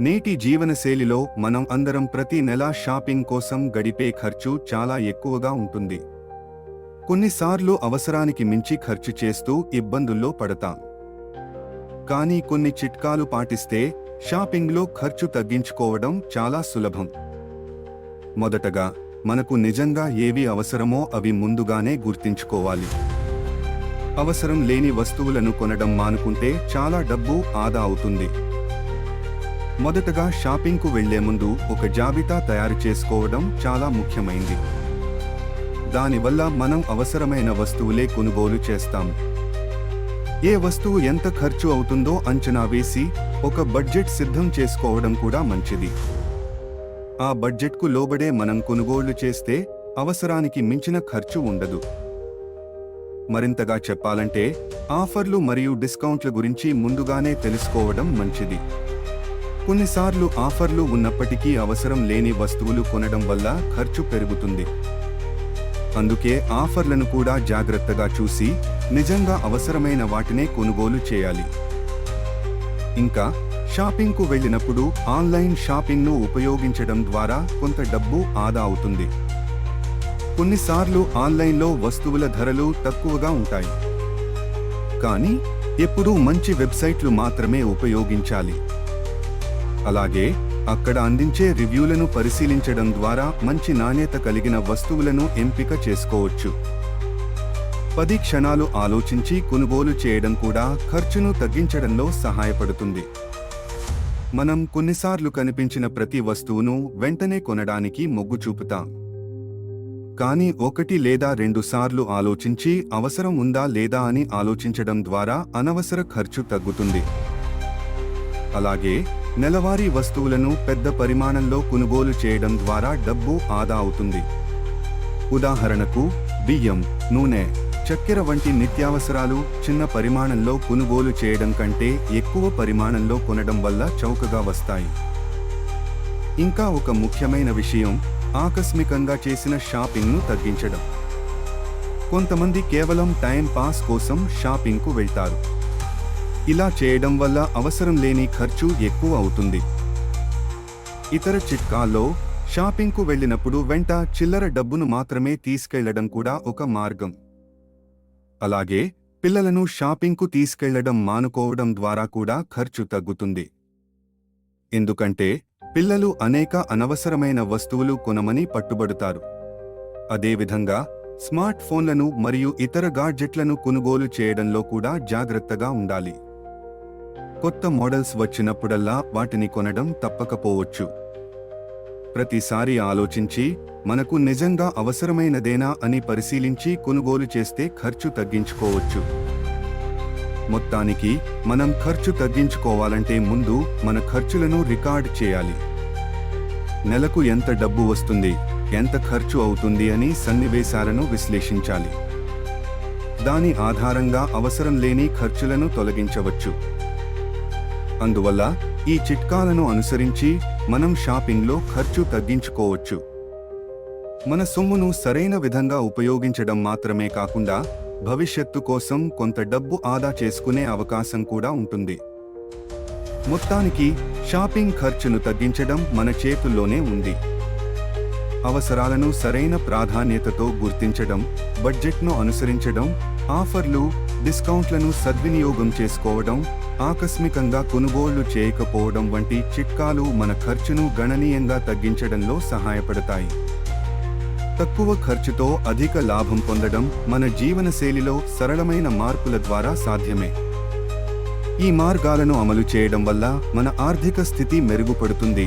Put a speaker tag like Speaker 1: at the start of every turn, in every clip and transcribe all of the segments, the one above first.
Speaker 1: నేటి జీవనశైలిలో మనం అందరం ప్రతి నెల షాపింగ్ కోసం గడిపే ఖర్చు చాలా ఎక్కువగా ఉంటుంది. కొన్నిసార్లు అవసరానికి మించి ఖర్చు చేస్తూ ఇబ్బందుల్లో పడతాం. కానీ కొన్ని చిట్కాలు పాటిస్తే షాపింగ్లో ఖర్చు తగ్గించుకోవడం చాలా సులభం. మొదటగా మనకు నిజంగా ఏవి అవసరమో అవి ముందుగానే గుర్తించుకోవాలి. అవసరం లేని వస్తువులను కొనడం మానుకుంటే చాలా డబ్బు ఆదా అవుతుంది. మొదటగా షాపింగ్కు వెళ్ళే ముందు ఒక జాబితా తయారు చేసుకోవడం చాలా ముఖ్యమైంది. దానివల్ల మనం అవసరమైన వస్తువులే కొనుగోలు చేస్తాం. ఏ వస్తువు ఎంత ఖర్చు అవుతుందో అంచనా వేసి ఒక బడ్జెట్ సిద్ధం చేసుకోవడం కూడా మంచిది. ఆ బడ్జెట్కు లోబడే మనం కొనుగోళ్ళు చేస్తే అవసరానికి మించిన ఖర్చు ఉండదు. మరింతగా చెప్పాలంటే ఆఫర్లు మరియు డిస్కౌంట్ల గురించి ముందుగానే తెలుసుకోవడం మంచిది. కొన్నిసార్లు ఆఫర్లు ఉన్నప్పటికీ అవసరం లేని వస్తువులు కొనడం వల్ల ఖర్చు పెరుగుతుంది. అందుకే ఆఫర్లను కూడా జాగ్రత్తగా చూసి నిజంగా అవసరమైన వాటినే కొనుగోలు చేయాలి. ఇంకా షాపింగ్కు వెళ్ళినప్పుడు ఆన్లైన్ షాపింగ్ను ఉపయోగించడం ద్వారా కొంత డబ్బు ఆదా అవుతుంది. కొన్నిసార్లు ఆన్లైన్లో వస్తువుల ధరలు తక్కువగా ఉంటాయి. కానీ ఎప్పుడూ మంచి వెబ్సైట్లు మాత్రమే ఉపయోగించాలి. అలాగే అక్కడ అందించే రివ్యూలను పరిశీలించడం ద్వారా మంచి నాణ్యత కలిగిన వస్తువులను ఎంపిక చేసుకోవచ్చు. పది క్షణాలు ఆలోచించి కొనుగోలు చేయడం కూడా ఖర్చును తగ్గించడంలో సహాయపడుతుంది. మనం కొన్నిసార్లు కనిపించిన ప్రతి వస్తువును వెంటనే కొనడానికి మొగ్గు చూపుతాం. కానీ ఒకటి లేదా రెండు సార్లు ఆలోచించి అవసరం ఉందా లేదా అని ఆలోచించడం ద్వారా అనవసర ఖర్చు తగ్గుతుంది. అలాగే నెలవారీ వస్తువులను పెద్ద పరిమాణంలో కొనుగోలు చేయడం ద్వారా డబ్బు ఆదా అవుతుంది. ఉదాహరణకు బియ్యం నూనె చక్కెర వంటి నిత్యావసరాలు చిన్న పరిమాణంలో కొనుగోలు చేయడం కంటే ఎక్కువ పరిమాణంలో కొనడం వల్ల చౌకగా వస్తాయి. ఇంకా ఒక ముఖ్యమైన విషయం ఆకస్మికంగా చేసిన షాపింగ్ను తగ్గించడం. కొంతమంది కేవలం టైం పాస్ కోసం షాపింగ్కు వెళ్తారు. ఇలా చేయడం వల్ల అవసరం లేని ఖర్చు ఎక్కువ అవుతుంది. ఇతర చిట్కాల్లో షాపింగ్కు వెళ్ళినప్పుడు వెంట చిల్లర డబ్బును మాత్రమే తీసుకెళ్ళడం కూడా ఒక మార్గం. అలాగే పిల్లలను షాపింగ్కు తీసుకెళ్ళడం మానుకోవడం ద్వారా కూడా ఖర్చు తగ్గుతుంది. ఎందుకంటే పిల్లలు అనేక అనవసరమైన వస్తువులు కొనమని పట్టుబడుతారు. అదేవిధంగా స్మార్ట్ ఫోన్లను మరియు ఇతర గాడ్జెట్లను కొనుగోలు చేయడంలో కూడా జాగ్రత్తగా ఉండాలి. కొత్త మోడల్స్ వచ్చినప్పుడల్లా వాటిని కొనడం తప్పకపోవచ్చు. ప్రతిసారి ఆలోచించి మనకు నిజంగా అవసరమైనదేనా అని పరిశీలించి కొనుగోలు చేస్తే ఖర్చు తగ్గించుకోవచ్చు. మొత్తానికి మనం ఖర్చు తగ్గించుకోవాలంటే ముందు మన ఖర్చులను రికార్డ్ చేయాలి. నెలకు ఎంత డబ్బు వస్తుంది ఎంత ఖర్చు అవుతుంది అని సన్నివేశాలను విశ్లేషించాలి. దాని ఆధారంగా అవసరం లేని ఖర్చులను తొలగించవచ్చు. అందువల్ల ఈ చిట్కాలను అనుసరించి మనం షాపింగ్లో ఖర్చు తగ్గించుకోవచ్చు. మన సొమ్మును సరైన విధంగా ఉపయోగించడం మాత్రమే కాకుండా భవిష్యత్తు కోసం కొంత డబ్బు ఆదా చేసుకునే అవకాశం కూడా ఉంటుంది. మొత్తానికి షాపింగ్ ఖర్చును తగ్గించడం మన చేతుల్లోనే ఉంది. అవసరాలను సరైన ప్రాధాన్యతతో గుర్తించడం బడ్జెట్ను అనుసరించడం ఆఫర్లు డిస్కౌంట్లను సద్వినియోగం చేసుకోవడం ఆకస్మికంగా కొనుగోళ్ళు చేయకపోవడం వంటి చిట్కాలు మన ఖర్చును గణనీయంగా తగ్గించడంలో సహాయపడతాయి. తక్కువ ఖర్చుతో అధిక లాభం పొందడం మన జీవనశైలిలో సరళమైన మార్పుల ద్వారా సాధ్యమే. ఈ మార్గాలను అమలు చేయడం వల్ల మన ఆర్థిక స్థితి మెరుగుపడుతుంది.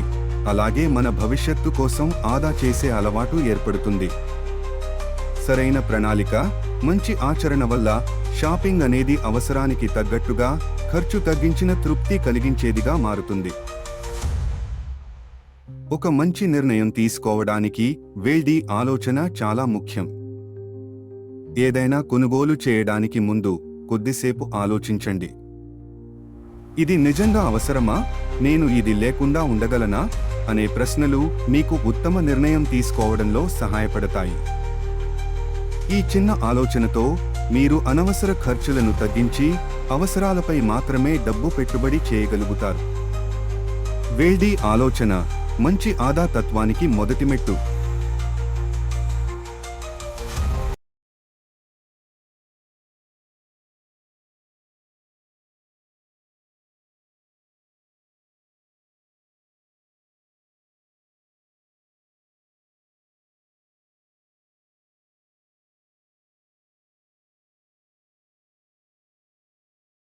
Speaker 1: అలాగే మన భవిష్యత్తు కోసం ఆదా చేసే అలవాటు ఏర్పడుతుంది. సరైన ప్రణాళిక మంచి ఆచరణ వల్ల షాపింగ్ అనేది అవసరానికి తగ్గట్టుగా ఖర్చు తగ్గించిన తృప్తి కలిగించేదిగా మారుతుంది. ఒక మంచి నిర్ణయం తీసుకోవడానికి వేల్డి ఆలోచన చాలా ముఖ్యం. ఏదైనా కొనుగోలు చేయడానికి ముందు కొద్దిసేపు ఆలోచించండి. ఇది నిజంగా అవసరమా? నేను ఇది లేకుండా ఉండగలనా? అనే ప్రశ్నలు మీకు ఉత్తమ నిర్ణయం తీసుకోవడంలో సహాయపడతాయి. ఈ చిన్న ఆలోచనతో మీరు అనవసర ఖర్చులను తగ్గించి అవసరాలపై మాత్రమే డబ్బు పెట్టుబడి చేయగలుగుతారు. వేల్డీ ఆలోచన మంచి ఆదా తత్వానికి మొదటి మెట్టు.